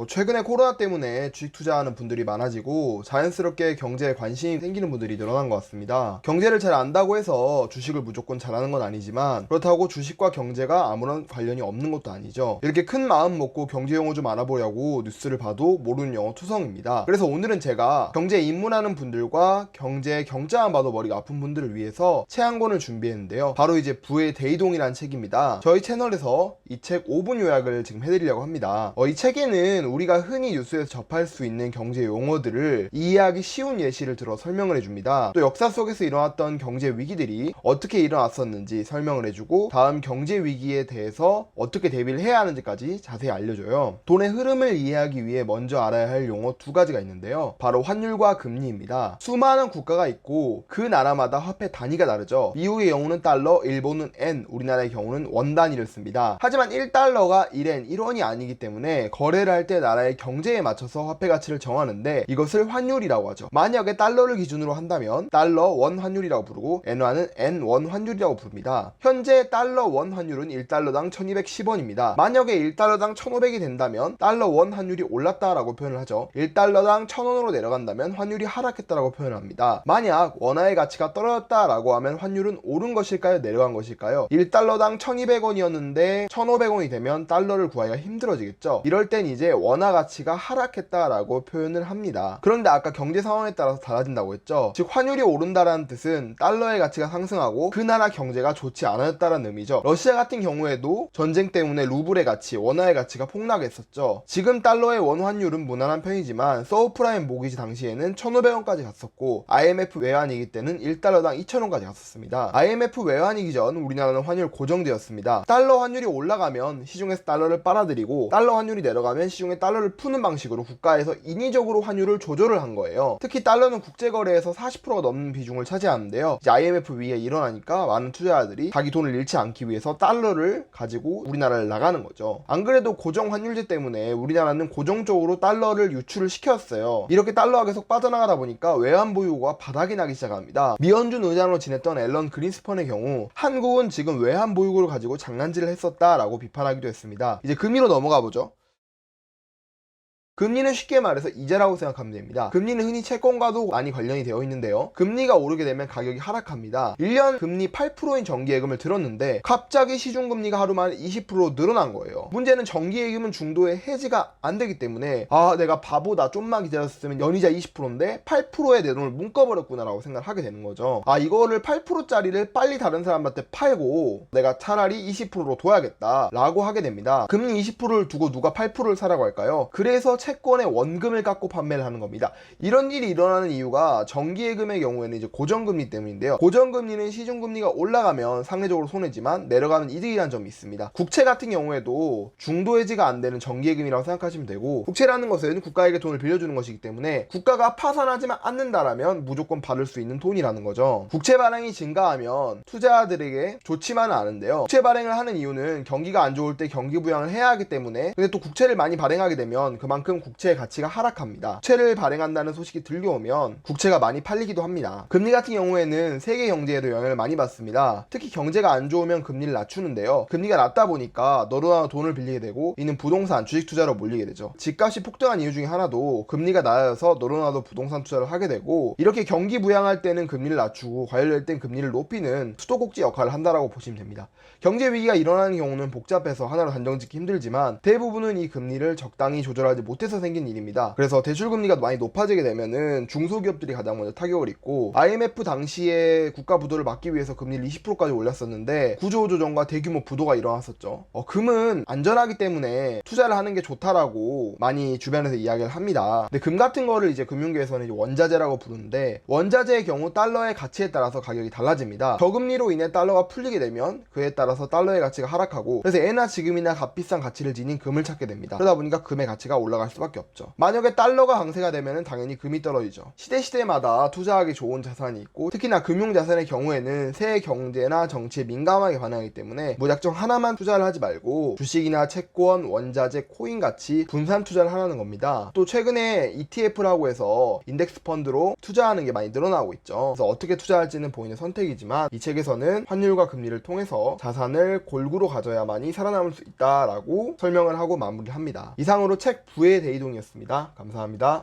어, 최근에 코로나 때문에 주식 투자하는 분들이 많아지고 자연스럽게 경제에 관심이 생기는 분들이 늘어난 것 같습니다. 경제를 잘 안다고 해서 주식을 무조건 잘하는 건 아니지만 그렇다고 주식과 경제가 아무런 관련이 없는 것도 아니죠. 이렇게 큰 마음 먹고 경제 용어 좀 알아보려고 뉴스를 봐도 모르는 영어 투성입니다. 그래서 오늘은 제가 경제에 입문하는 분들과 경제 경자만 봐도 머리가 아픈 분들을 위해서 책 한 권을 준비했는데요. 바로 이제 부의 대이동이라는 책입니다. 저희 채널에서 이 책 5분 요약을 지금 해드리려고 합니다. 어, 이 책에는 우리가 흔히 뉴스에서 접할 수 있는 경제 용어들을 이해하기 쉬운 예시를 들어 설명을 해줍니다. 또 역사 속에서 일어났던 경제 위기들이 어떻게 일어났었는지 설명을 해주고 다음 경제 위기에 대해서 어떻게 대비를 해야 하는지까지 자세히 알려줘요. 돈의 흐름을 이해하기 위해 먼저 알아야 할 용어 두 가지가 있는데요. 바로 환율과 금리입니다. 수많은 국가가 있고 그 나라마다 화폐 단위가 다르죠. 미국의 경우는 달러, 일본은 엔, 우리나라의 경우는 원 단위를 씁니다. 하지만 1달러가 1엔, 1원이 아니기 때문에 거래를 할때 나라의 경제에 맞춰서 화폐 가치를 정하는데 이것을 환율이라고 하죠. 만약에 달러를 기준으로 한다면 달러 원 환율이라고 부르고 엔화는 엔원 환율이라고 부릅니다. 현재 달러 원 환율은 1달러당 1210원입니다. 만약에 1달러당 1500이 된다면 달러 원 환율이 올랐다라고 표현을 하죠. 1달러당 1000원으로 내려간다면 환율이 하락했다라고 표현을 합니다. 만약 원화의 가치가 떨어졌다라고 하면 환율은 오른 것일까요? 내려간 것일까요? 1달러당 1200원이었는데 1500원이 되면 달러를 구하기가 힘들어지겠죠. 이럴 땐 이제 원화 가치가 하락했다라고 표현을 합니다. 그런데 아까 경제 상황에 따라서 달라진다고 했죠. 즉 환율이 오른다라는 뜻은 달러의 가치가 상승하고 그 나라 경제가 좋지 않았다는 의미죠. 러시아 같은 경우에도 전쟁 때문에 루블의 가치, 원화의 가치가 폭락했었죠. 지금 달러의 원 환율은 무난한 편이지만 서브프라임 모기지 당시에는 1,500원까지 갔었고 IMF 외환위기 때는 1달러당 2,000원까지 갔었습니다. IMF 외환위기 전 우리나라는 환율 고정되었습니다. 달러 환율이 올라가면 시중에서 달러를 빨아들이고 달러 환율이 내려가면 시중에 달러를 푸는 방식으로 국가에서 인위적으로 환율을 조절을 한 거예요. 특히 달러는 국제 거래에서 40%가 넘는 비중을 차지하는데요. 이제 IMF 위에 일어나니까 많은 투자자들이 자기 돈을 잃지 않기 위해서 달러를 가지고 우리나라를 나가는 거죠. 안 그래도 고정 환율제 때문에 우리나라는 고정적으로 달러를 유출을 시켰어요. 이렇게 달러가 계속 빠져나가다 보니까 외환 보유고가 바닥이 나기 시작합니다. 미연준 의장으로 지냈던 앨런 그린스펀의 경우 한국은 지금 외환 보유고를 가지고 장난질을 했었다라고 비판하기도 했습니다. 이제 금리로 넘어가 보죠. 금리는 쉽게 말해서 이자라고 생각하면 됩니다. 금리는 흔히 채권과도 많이 관련이 되어 있는데요. 금리가 오르게 되면 가격이 하락합니다. 1년 금리 8%인 정기예금을 들었는데 갑자기 시중금리가 하루 만에 20% 늘어난 거예요. 문제는 정기예금은 중도에 해지가 안 되기 때문에 아 내가 바보다 좀만 기다렸으면 연이자 20%인데 8%에 내 돈을 묶어버렸구나 라고 생각을 하게 되는 거죠. 아 이거를 8%짜리를 빨리 다른 사람한테 팔고 내가 차라리 20%로 둬야겠다 라고 하게 됩니다. 금리 20%를 두고 누가 8%를 사라고 할까요? 그래서 채 권의 원금을 깎고 판매를 하는 겁니다. 이런 일이 일어나는 이유가 정기예금의 경우에는 이제 고정금리 때문인데요. 고정금리는 시중금리가 올라가면 상대적으로 손해지만 내려가면 이득이라는 점이 있습니다. 국채 같은 경우에도 중도 해지가 안 되는 정기예금이라고 생각하시면 되고 국채라는 것은 국가에게 돈을 빌려주는 것이기 때문에 국가가 파산하지만 않는다라면 무조건 받을 수 있는 돈이라는 거죠. 국채 발행이 증가하면 투자자들에게 좋지만은 않은데요. 국채 발행을 하는 이유는 경기가 안 좋을 때 경기 부양을 해야 하기 때문에 근데 또 국채를 많이 발행하게 되면 그만큼 국채의 가치가 하락합니다. 국채를 발행한다는 소식이 들려오면 국채가 많이 팔리기도 합니다. 금리 같은 경우에는 세계 경제에도 영향을 많이 받습니다. 특히 경제가 안 좋으면 금리를 낮추는데요. 금리가 낮다 보니까 너도나 돈을 빌리게 되고 이는 부동산, 주식 투자로 몰리게 되죠. 집값이 폭등한 이유 중에 하나도 금리가 낮아서 너도나도 부동산 투자를 하게 되고 이렇게 경기 부양할 때는 금리를 낮추고 과열될 땐 금리를 높이는 수도꼭지 역할을 한다라고 보시면 됩니다. 경제 위기가 일어나는 경우는 복잡해서 하나로 단정짓기 힘들지만 대부분은 이 금리를 적당히 조절하지 못 해서 생긴 일입니다. 그래서 대출 금리가 많이 높아지게 되면은 중소기업들이 가장 먼저 타격을 입고 IMF 당시에 국가 부도를 막기 위해서 금리를 20%까지 올렸었는데 구조조정과 대규모 부도가 일어났었죠. 어, 금은 안전하기 때문에 투자를 하는 게 좋다라고 많이 주변에서 이야기를 합니다. 근데 금 같은 거를 이제 금융계에서는 이제 원자재라고 부르는데 원자재의 경우 달러의 가치에 따라서 가격이 달라집니다. 저금리로 인해 달러가 풀리게 되면 그에 따라서 달러의 가치가 하락하고 그래서 애나 지금이나 값비싼 가치를 지닌 금을 찾게 됩니다. 그러다 보니까 금의 가치가 올라갈 수밖에 없죠. 만약에 달러가 강세가 되면 당연히 금이 떨어지죠. 시대 시대마다 투자하기 좋은 자산이 있고 특히나 금융자산의 경우에는 새 경제나 정치에 민감하게 반응하기 때문에 무작정 하나만 투자를 하지 말고 주식이나 채권, 원자재, 코인 같이 분산 투자를 하라는 겁니다. 또 최근에 ETF라고 해서 인덱스 펀드로 투자하는 게 많이 늘어나고 있죠. 그래서 어떻게 투자할지는 본인의 선택이지만 이 책에서는 환율과 금리를 통해서 자산을 골고루 가져야만이 살아남을 수 있다라고 설명을 하고 마무리를 합니다. 이상으로 책부 의 대이동이었습니다. 감사합니다.